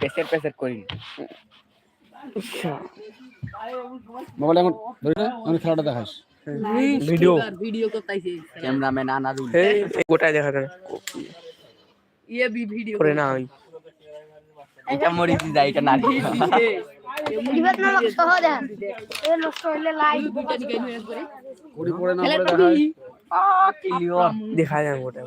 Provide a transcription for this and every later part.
পেসের পেসের করি মোবাইল এখন ধরে নে, আমি খেলাটা দেখাস। ভিডিও ভিডিও করতেছি ক্যামেরাম্যান আনারুল এই গোটায় দেখা যায় ইয়ে বি ভিডিও করে না ওই এটা মরিছি যায় এটা নারী। না সহজ এ নষ্ট হইলে পড়ে দেখা যায় গোটায়।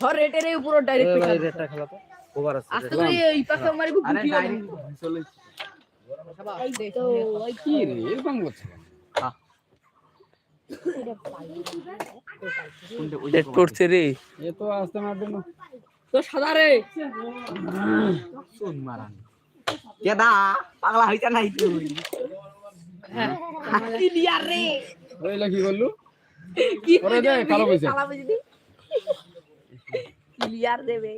হর রেটের এই পুরো ডাইরেক্ট আস্তে করে এই পাশে মারিব আরে গুটি ডাইরেক্ট চলে এই তো ওই কি রে রে। এ আসতে মারবে না। তো সাদা রে। কোন মারান। কেদা পাগলা হইতা নাই তুই? রে। ওইলা কি করলু কি দে কালো পয়সা কালা ক্লিয়ার দেবে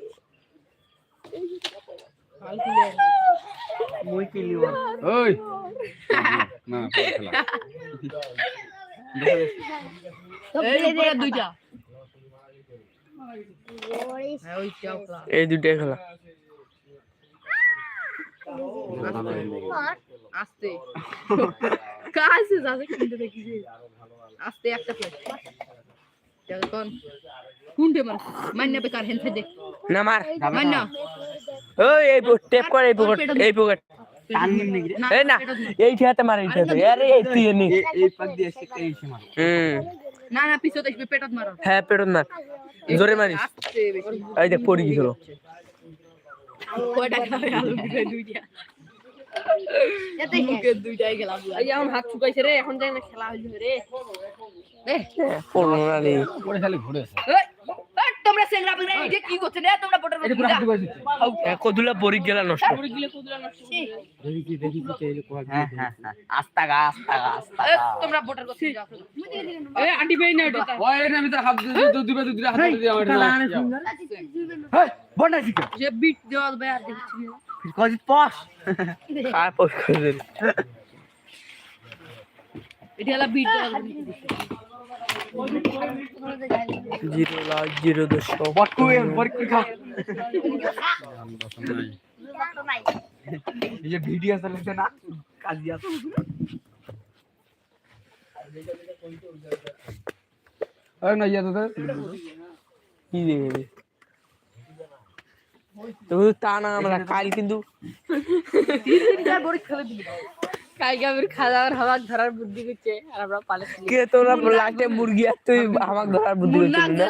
মুই ক্লিয়ার ওই না খেলা এই দুইটা এই দুটাই খেলা আস্তে কাছে যাবে কিন্তু দেখি আস্তে একটা প্লেট কোন কুন্ডে মার মান্য বেকার হেন দেখ না মার মান্য ওই এই টেপ করে এই পকেট এই পকেট টান নিম নাকি রে? এই না এই ঠিয়াতে মার এই ঠিয়াতে আরে এই তুই নি এই এই পাক দিয়ে এসে মার হুম না না পিছত আসবে পেটত মার হ্যাঁ জোরে মারিস এই দেখ পড়ি গেছিল আলু দুইটা এখন হাত শুকাইছে রে এখন যাই না খেলা হইল রে। এ রে। পরে খালি ঘুরেছে এই, এই, তোমরা সেংরা বিংরা এই কি করছে রে তোমরা বটার এটা পুরো হাতে কইছিস কদুলা পরি গেলা নষ্ট। হ্যাঁ হ্যাঁ হ্যাঁ আস্তা গা আস্তা গা আস্তা তোমরা বটার করতে যাও এই আন্টি বেই না ওটা ওই এর ভিতরে হাত দিয়ে দুই দুই হাত দিয়ে আমার হেই বন্ডা যে বিট দেওয়া হবে আর দেখছি কজি পস আর পোস্ট করে দিল এটা হলো বিট জিরো লাখ জিরো দশক বটকু বটকু খা এই যে ভিডিও চালাচ্ছে না। কাজিয়া ওই না ইয়া তোদের। কি দেখে তো তা না আমরা কাল কিন্তু কালকে আমার খাওয়ার ধরার বুদ্ধি করছে আর আমরা পালে কে তোরা মুরগি আর তুই ধরার বুদ্ধি করছিস না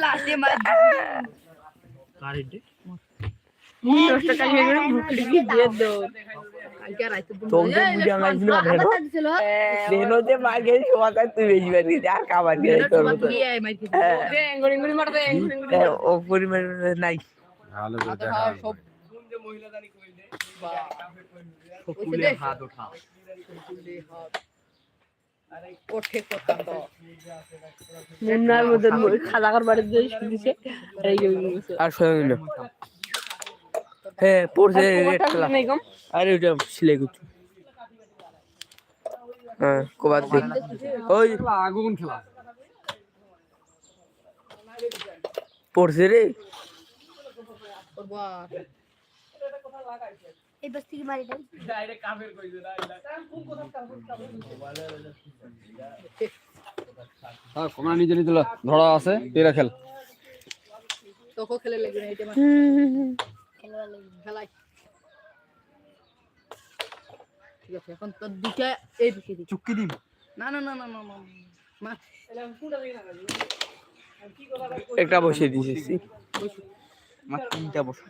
নাই। ভালো করে দেখা ফুলে হাত ওঠা মুন্নার মধ্যে দিয়ে শুনেছে আর শোনা গেল। হ্যাঁ পড়ছে রেড খেলা নাই কম আরে ওটা সিলাই করছি। হ্যাঁ ওই খেলা আগুন খেলা। পড়ছে রে। করবা এই বস থেকে মারি দেই হ্যাঁ নিচে নিতে ধরা আছে তেরা খেল। তোকে খেলে লাগবে না এটা খেলবা লাগি খেলাই। ঠিক আছে এখন তোর দুইটা এই দিকে দিম না না না না মা একটা বসে দিয়েছি। আমার তিনটা বছর।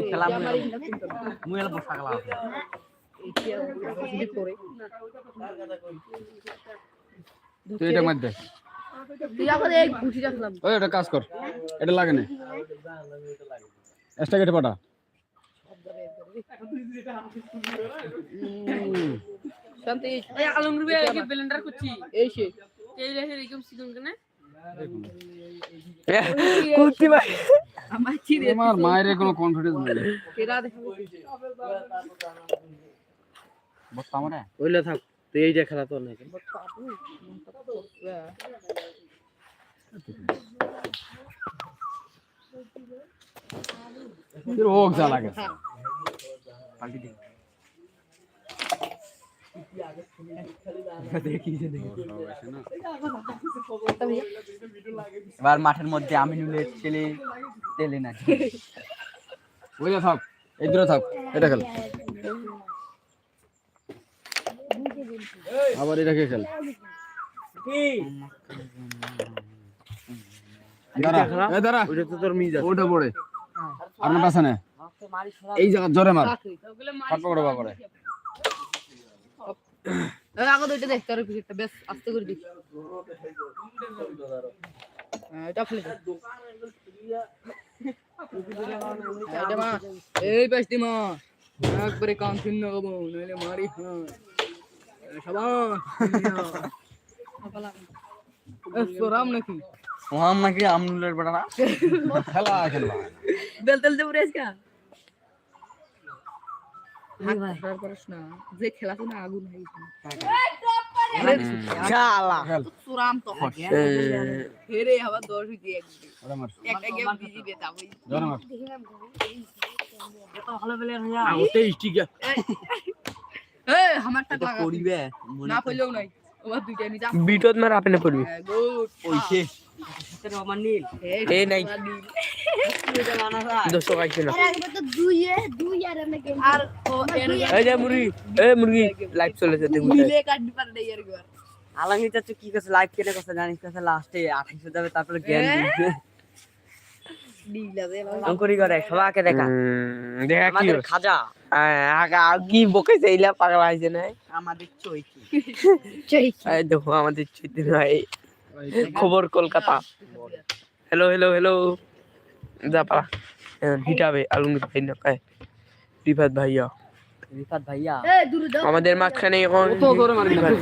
খেলা। মুই বসা। যদি তুই এটা মধ্যে তুই আমাদের এই গুটিটা খেলাম ওই এটা কাজ কর এটা লাগে না। এক্সট্রা কেটে পাঠা শান্তি। এই আলমগীর ভাই আগে ব্লেন্ডার করছি। এই সে। এই রেখে এরকম সিজন কেন। কুর্তি ভাই। আমার মায়ের কোনো কনফিডেন্স নেই। কেরা ওইলে থাক। তো এই যে খেলা তো অনেক। এবার মাঠের মধ্যে আমিনুলের ছেলে তেলে না ওই থাক এই থাক এটা খেলো। আবার এটাকে খেল এই জায়গা জোরে মার। বাবারে আগে দুইটা বেশ আস্তে করে দিস হ্যাঁ, এটা ফেলে দে। হ্যাঁ, এই বেশ দিমা একবারে কান শূন্য হব নইলে মারি হ্যাঁ। ওহাম নাকি? আমনুলের বেটা না? খেলা খেলবা বেল তেল দেবো রেস কা হাত করিস না। যে না আগুন খেল। সোরাম তো দশ হইতে এক একটা এই আমারটা লাগা করিবে না পড়লেও নাই ওবার দুইটা নি যা বিটত মার আপনি পড়বি। গুড। ওইছে আলাঙ্গি কি কাছে লাইভ কেটে কথা জানিস কাছে লাস্টে 28 যাবে তারপরে জ্ঞান অঙ্করি করে সবাইকে দেখা। দেখা কি খাজা। কি বকেছে এইলা পাগল আইছে না? আমাদের চৈকি দেখো আমাদের চিঠি নাই খবর কলকাতা। হ্যালো হ্যালো হ্যালো যা পালা। হিটাবে আলমগীর ভাই না কায়? রিফাত ভাইয়া। রিফাত ভাইয়া। এ দূরে দাও। আমাদের মাঝখানে এখন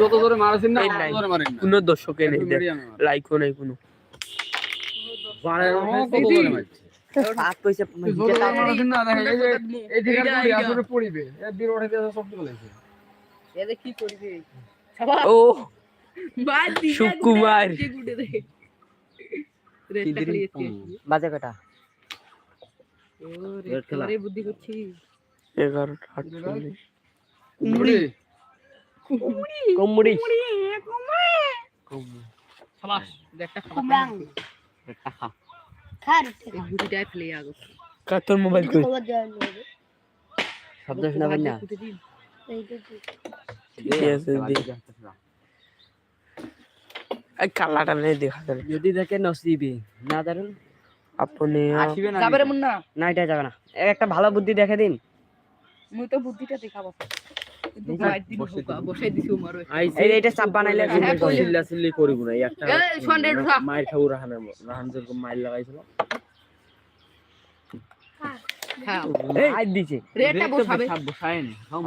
যত জোরে মারিন না কোনো দর্শকে নেই দেখ। মিডিয়ামে মার। লাইকও নেই কোনো। ও সুকুমার। বাজে কটা? বুদ্ধি করছি। এগারোটা আটচল্লিশ। কুমড়ি। কুমড়ি। শাবাশ একটা খা। খার ফেলে আগো কার তোর মোবাইল কই? শব্দ শোনাবেন না গুটি দিন। এইটা কি ঠিক আছে দি এই কালাটা নেই দেখা যাবে। যদি দেখে নসিবে। না দারুণ আপনি আসিবে না যাবে রে মুন্না। না এটা যাবে না। একটা ভালো বুদ্ধি দেখে দিন। মুই তো বুদ্ধিটা দেখাবো। বসাই দিছি উমার এই এটা চাপ বানাইলে হ্যাঁ, চিল্লা চিল্লি করিব না একটা মাইর খাব রাহানের রাহান যেরকম মাইর লাগাইছিল। হ্যাঁ। আই দিছে। রেটটা বসাবে।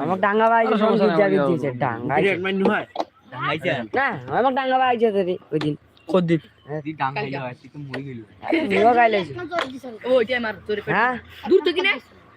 আমাক ডাঙ্গা দিয়েছে যাব। ডাঙ্গা হয় না আমাক ডাঙ্গা ভাই ওই দিন। কদিন হয়। তুই তো মরে গেলি। আরে নিও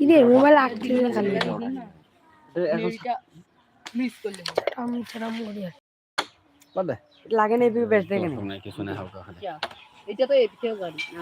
কিরে মোবাইল আটকে না খালি মিস করলে। আমি ছাড়াম করি লাগে না এটা তো এপিকেও গাড়ি। না